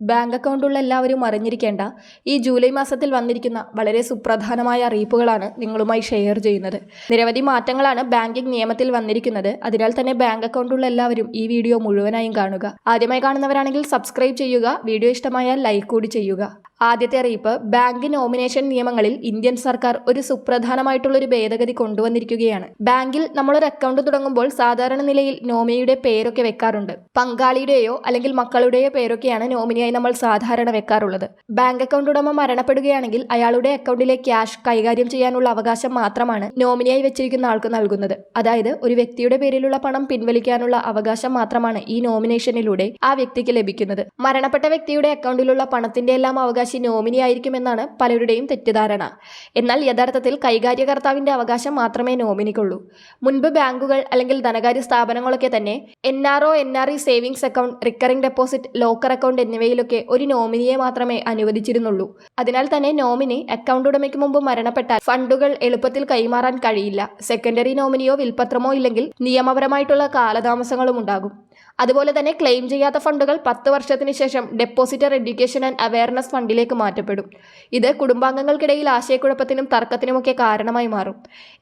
Bank അക്കൗണ്ടുള്ള എല്ലാവരും അറിഞ്ഞിരിക്കേണ്ട ഈ ജൂലൈ മാസത്തിൽ വന്നിരിക്കുന്ന വളരെ സുപ്രധാനമായ അറിയിപ്പുകളാണ് നിങ്ങളുമായി ഷെയർ ചെയ്യുന്നത്. നിരവധി മാറ്റങ്ങളാണ് ബാങ്കിംഗ് നിയമത്തിൽ വന്നിരിക്കുന്നത്. അതിനാൽ തന്നെ ബാങ്ക് അക്കൗണ്ടുള്ള എല്ലാവരും ഈ വീഡിയോ മുഴുവനായും കാണുക. ആദ്യമായി കാണുന്നവരാണെങ്കിൽ സബ്സ്ക്രൈബ് ചെയ്യുക വീഡിയോ ഇഷ്ടമായാൽ ലൈക്ക് കൂടി ചെയ്യുക. ആദ്യത്തെ അറിയിപ്പ് ബാങ്ക് നോമിനേഷൻ നിയമങ്ങളിൽ ഇന്ത്യൻ സർക്കാർ ഒരു സുപ്രധാനമായിട്ടുള്ള ഒരു ഭേദഗതി കൊണ്ടുവന്നിരിക്കുകയാണ്. ബാങ്കിൽ നമ്മളൊരു അക്കൗണ്ട് തുടങ്ങുമ്പോൾ സാധാരണ നിലയിൽ നോമിനിയുടെ പേരൊക്കെ വെക്കാറുണ്ട്. പങ്കാളിയുടെയോ അല്ലെങ്കിൽ മക്കളുടെയോ പേരൊക്കെയാണ് നോമിനിയായി നമ്മൾ സാധാരണ വെക്കാറുള്ളത്. ബാങ്ക് അക്കൗണ്ട് ഉടമ മരണപ്പെടുകയാണെങ്കിൽ അയാളുടെ അക്കൗണ്ടിലെ ക്യാഷ് കൈകാര്യം ചെയ്യാനുള്ള അവകാശം മാത്രമാണ് നോമിനിയായി വെച്ചിരിക്കുന്ന ആൾക്ക് നൽകുന്നത്. അതായത് ഒരു വ്യക്തിയുടെ പേരിലുള്ള പണം പിൻവലിക്കാനുള്ള അവകാശം മാത്രമാണ് ഈ നോമിനേഷനിലൂടെ ആ വ്യക്തിക്ക് ലഭിക്കുന്നത്. മരണപ്പെട്ട വ്യക്തിയുടെ അക്കൗണ്ടിലുള്ള പണത്തിന്റെ എല്ലാം അവകാശി നോമിനി ആയിരിക്കുമെന്നാണ് പലരുടെയും തെറ്റിദ്ധാരണ. എന്നാൽ യഥാർത്ഥത്തിൽ കൈകാര്യകർത്താവിന്റെ അവകാശം മാത്രമേ നോമിനിക്കുള്ളൂ. മുൻപ് ബാങ്കുകൾ അല്ലെങ്കിൽ ധനകാര്യ സ്ഥാപനങ്ങളൊക്കെ തന്നെ N R O N R E savings account recurring deposit locker account എന്നിവയിലൊക്കെ ഒരു നോമിനിയെ മാത്രമേ അനുവദിച്ചിരുന്നുള്ളൂ. അതിനാൽ തന്നെ നോമിനി അക്കൗണ്ട് ഉടമയ്ക്ക് മുമ്പ് മരണപ്പെട്ടാൽ ഫണ്ടുകൾ എളുപ്പത്തിൽ കൈമാറാൻ കഴിയില്ല. സെക്കൻഡറി നോമിനിയോ വിൽപത്രമോ ഇല്ലെങ്കിൽ നിയമപരമായിട്ടുള്ള കാലതാമസങ്ങളും ഉണ്ടാകും. അതുപോലെ തന്നെ ക്ലെയിം ചെയ്യാത്ത ഫണ്ടുകൾ പത്ത് വർഷത്തിന് ശേഷം ഡെപ്പോസിറ്റർ എഡ്യൂക്കേഷൻ ആൻഡ് അവയർനെസ് ഫണ്ടിലേക്ക് മാറ്റപ്പെടും. ഇത് കുടുംബാംഗങ്ങൾക്കിടയിൽ ആശയക്കുഴപ്പത്തിനും തർക്കത്തിനുമൊക്കെ കാരണമായി മാറും.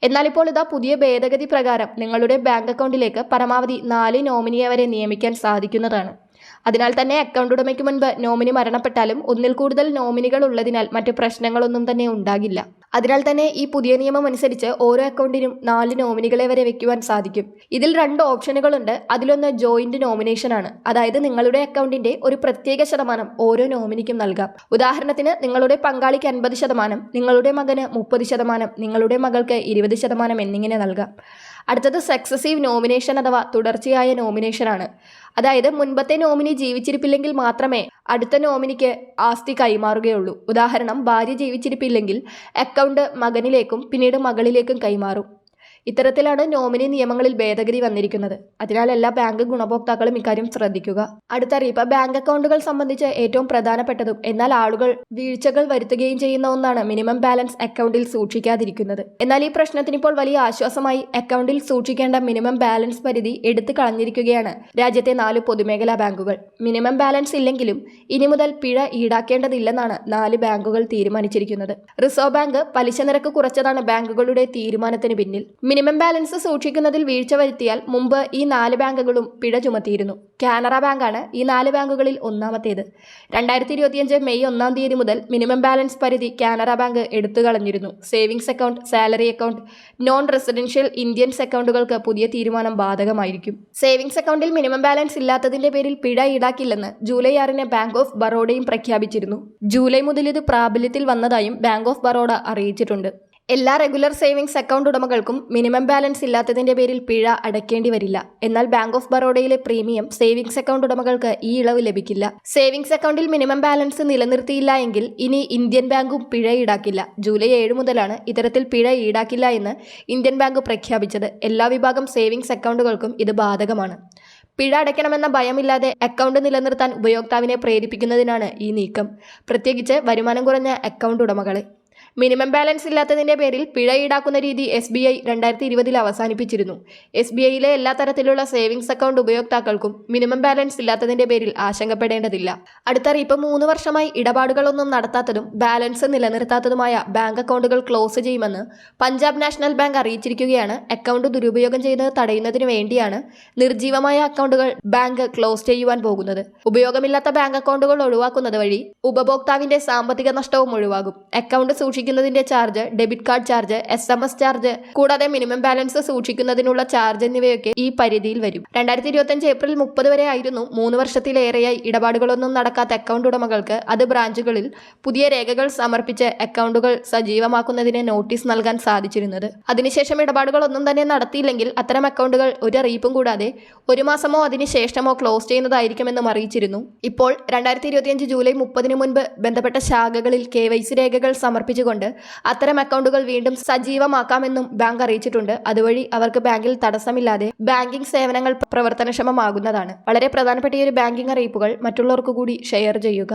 എന്നാൽ ഇപ്പോൾ ഇതാ പുതിയ ഭേദഗതി പ്രകാരം നിങ്ങളുടെ ബാങ്ക് അക്കൗണ്ടിലേക്ക് പരമാവധി നാല് നോമിനിയെ വരെ നിയമിക്കാൻ സാധിക്കുന്നതാണ്. അതിനാൽ തന്നെ അക്കൗണ്ട് ഉടമയ്ക്ക് മുൻപ് നോമിനി മരണപ്പെട്ടാലും ഒന്നിൽ കൂടുതൽ നോമിനികൾ ഉള്ളതിനാൽ മറ്റു പ്രശ്നങ്ങളൊന്നും തന്നെ ഉണ്ടാകില്ല. അതിനാൽ തന്നെ ഈ പുതിയ നിയമം അനുസരിച്ച് ഓരോ അക്കൗണ്ടിനും നാല് നോമിനികളെ വരെ വെക്കുവാൻ സാധിക്കും. ഇതിൽ രണ്ട് ഓപ്ഷനുകളുണ്ട് അതിലൊന്ന് ജോയിന്റ് നോമിനേഷൻ ആണ്. അതായത് നിങ്ങളുടെ അക്കൗണ്ടിന്റെ ഒരു പ്രത്യേക ശതമാനം ഓരോ നോമിനിക്കും നൽകാം. ഉദാഹരണത്തിന് നിങ്ങളുടെ പങ്കാളിക്ക് അൻപത് ശതമാനം നിങ്ങളുടെ മകന് മുപ്പത് ശതമാനം നിങ്ങളുടെ മകൾക്ക് ഇരുപത് ശതമാനം എന്നിങ്ങനെ നൽകാം. അടുത്തത് സക്സസീവ് നോമിനേഷൻ അഥവാ തുടർച്ചയായ നോമിനേഷനാണ് അതായത് മുൻപത്തെ നോമിനി ജീവിച്ചിരിപ്പില്ലെങ്കിൽ മാത്രമേ അടുത്ത നോമിനിക്ക് ആസ്തി കൈമാറുകയുള്ളൂ. ഉദാഹരണം ഭാര്യ ജീവിച്ചിരിപ്പില്ലെങ്കിൽ അക്കൗണ്ട് മകനിലേക്കും പിന്നീട് മകളിലേക്കും കൈമാറും. ഇത്തരത്തിലാണ് നോമിനി നിയമങ്ങളിൽ ഭേദഗതി വന്നിരിക്കുന്നത്. അതിനാൽ എല്ലാ ബാങ്ക് ഗുണഭോക്താക്കളും ഇക്കാര്യം ശ്രദ്ധിക്കുക. അടുത്ത അറിയിപ്പ് ബാങ്ക് അക്കൗണ്ടുകൾ സംബന്ധിച്ച് ഏറ്റവും പ്രധാനപ്പെട്ടതും എന്നാൽ ആളുകൾ വീഴ്ചകൾ വരുത്തുകയും ചെയ്യുന്ന ഒന്നാണ് മിനിമം ബാലൻസ് അക്കൗണ്ടിൽ സൂക്ഷിക്കാതിരിക്കുന്നത്. എന്നാൽ ഈ പ്രശ്നത്തിന് ഇപ്പോൾ വലിയ ആശ്വാസമായി അക്കൗണ്ടിൽ സൂക്ഷിക്കേണ്ട മിനിമം ബാലൻസ് പരിധി എടുത്തു കളഞ്ഞിരിക്കുകയാണ് രാജ്യത്തെ നാല് പൊതുമേഖലാ ബാങ്കുകൾ. മിനിമം ബാലൻസ് ഇല്ലെങ്കിലും ഇനി മുതൽ പിഴ ഈടാക്കേണ്ടതില്ലെന്നാണ് നാല് ബാങ്കുകൾ തീരുമാനിച്ചിരിക്കുന്നത്. റിസർവ് ബാങ്ക് പലിശ നിരക്ക് കുറച്ചതാണ് ബാങ്കുകളുടെ തീരുമാനത്തിന് പിന്നിൽ. മിനിമം ബാലൻസ് സൂക്ഷിക്കുന്നതിൽ വീഴ്ച വരുത്തിയാൽ മുമ്പ് ഈ നാല് ബാങ്കുകളും പിഴ ചുമത്തിയിരുന്നു. കാനറ ബാങ്കാണ് ഈ നാല് ബാങ്കുകളിൽ ഒന്നാമത്തേത്. രണ്ടായിരത്തി ഇരുപത്തിയഞ്ച് മെയ് ഒന്നാം തീയതി മുതൽ മിനിമം ബാലൻസ് പരിധി കാനറ ബാങ്ക് എടുത്തു കളഞ്ഞിരുന്നു. Savings account salary account non residential Indians അക്കൗണ്ടുകൾക്ക് പുതിയ തീരുമാനം ബാധകമായിരിക്കും. സേവിങ്സ് അക്കൗണ്ടിൽ മിനിമം ബാലൻസ് ഇല്ലാത്തതിന്റെ പേരിൽ പിഴ ഈടാക്കില്ലെന്ന് ജൂലൈ ആറിന് ബാങ്ക് ഓഫ് ബറോഡയും പ്രഖ്യാപിച്ചിരുന്നു. ജൂലൈ മുതൽ ഇത് പ്രാബല്യത്തിൽ വന്നതായും ബാങ്ക് ഓഫ് ബറോഡ അറിയിച്ചിട്ടുണ്ട്. എല്ലാ റെഗുലർ സേവിങ്സ് അക്കൗണ്ട് ഉടമകൾക്കും മിനിമം ബാലൻസ് ഇല്ലാത്തതിന്റെ പേരിൽ പിഴ അടയ്ക്കേണ്ടി വരില്ല. എന്നാൽ ബാങ്ക് ഓഫ് ബറോഡയിലെ പ്രീമിയം സേവിങ്സ് അക്കൗണ്ട് ഉടമകൾക്ക് ഈ ഇളവ് ലഭിക്കില്ല. സേവിങ്സ് അക്കൗണ്ടിൽ മിനിമം ബാലൻസ് നിലനിർത്തിയില്ല എങ്കിൽ ഇനി ഇന്ത്യൻ ബാങ്കും പിഴ ഈടാക്കില്ല. ജൂലൈ ഏഴ് മുതലാണ് ഇത്തരത്തിൽ പിഴ ഈടാക്കില്ല എന്ന് ഇന്ത്യൻ ബാങ്ക് പ്രഖ്യാപിച്ചത്. എല്ലാ വിഭാഗം സേവിങ്സ് അക്കൗണ്ടുകൾക്കും ഇത് ബാധകമാണ്. പിഴ അടയ്ക്കണമെന്ന ഭയമില്ലാതെ അക്കൗണ്ട് നിലനിർത്താൻ ഉപയോക്താവിനെ പ്രേരിപ്പിക്കുന്നതിനാണ് ഈ നീക്കം. പ്രത്യേകിച്ച് വരുമാനം കുറഞ്ഞ അക്കൗണ്ട് ഉടമകളെ. മിനിമം ബാലൻസ് ഇല്ലാത്തതിന്റെ പേരിൽ പിഴ ഈടാക്കുന്ന രീതി എസ് ബി ഐ രണ്ടായിരത്തി ഇരുപതിൽ അവസാനിപ്പിച്ചിരുന്നു. എസ് ബി ഐയിലെ എല്ലാ തരത്തിലുള്ള സേവിങ്സ് അക്കൗണ്ട് ഉപയോക്താക്കൾക്കും മിനിമം ബാലൻസ് ഇല്ലാത്തതിന്റെ പേരിൽ ആശങ്കപ്പെടേണ്ടതില്ല. അടുത്തറിയിപ്പ് മൂന്ന് വർഷമായി ഇടപാടുകളൊന്നും നടത്താത്തതും ബാലൻസ് നിലനിർത്താത്തതുമായ ബാങ്ക് അക്കൗണ്ടുകൾ ക്ലോസ് ചെയ്യുമെന്ന് പഞ്ചാബ് നാഷണൽ ബാങ്ക് അറിയിച്ചിരിക്കുകയാണ്. അക്കൗണ്ട് ദുരുപയോഗം ചെയ്ത് തടയുന്നതിന് വേണ്ടിയാണ് നിർജീവമായ അക്കൗണ്ടുകൾ ബാങ്ക് ക്ലോസ് ചെയ്യുവാൻ പോകുന്നത്. ഉപയോഗമില്ലാത്ത ബാങ്ക് അക്കൗണ്ടുകൾ ഒഴിവാക്കുന്നത് വഴി ഉപഭോക്താവിന്റെ സാമ്പത്തിക നഷ്ടവും ഒഴിവാകും. Account സൂക്ഷിക്കുന്നതിന്റെ charge debit card charge S M S charge കൂടാതെ മിനിമം ബാലൻസ് സൂക്ഷിക്കുന്നതിനുള്ള ചാർജ് എന്നിവയൊക്കെ ഈ പരിധിയിൽ വരും. രണ്ടായിരത്തി ഇരുപത്തിയഞ്ച് ഏപ്രിൽ മുപ്പത് വരെ ആയിരുന്നു മൂന്ന് വർഷത്തിലേറെയായി ഇടപാടുകളൊന്നും നടക്കാത്ത അക്കൗണ്ട് ഉടമകൾക്ക് അത് ബ്രാഞ്ചുകളിൽ പുതിയ രേഖകൾ സമർപ്പിച്ച് അക്കൗണ്ടുകൾ സജീവമാക്കുന്നതിന് നോട്ടീസ് നൽകാൻ സാധിച്ചിരുന്നത്. അതിനുശേഷം ഇടപാടുകളൊന്നും തന്നെ നടത്തിയില്ലെങ്കിൽ അത്തരം അക്കൗണ്ടുകൾ ഒരു അറിയിപ്പും കൂടാതെ ഒരു മാസമോ അതിനുശേഷമോ ക്ലോസ് ചെയ്യുന്നതായിരിക്കുമെന്നും അറിയിച്ചിരുന്നു. ഇപ്പോൾ രണ്ടായിരത്തി ഇരുപത്തിയഞ്ച് ജൂലൈ മുപ്പതിന് മുൻപ് ബന്ധപ്പെട്ട ശാഖകളിൽ കെ വൈ സി സമർപ്പിച്ചുകൊണ്ട് അത്തരം അക്കൗണ്ടുകൾ വീണ്ടും സജീവമാക്കാമെന്നും ബാങ്ക് അറിയിച്ചിട്ടുണ്ട്. അതുവഴി അവർക്ക് ബാങ്കിൽ തടസ്സമില്ലാതെ ബാങ്കിംഗ് സേവനങ്ങൾ പ്രവർത്തനക്ഷമമാകുന്നതാണ്. വളരെ പ്രധാനപ്പെട്ട ഈ ഒരു ബാങ്കിംഗ് അറിയിപ്പുകൾ മറ്റുള്ളവർക്ക് കൂടി ഷെയർ ചെയ്യുക.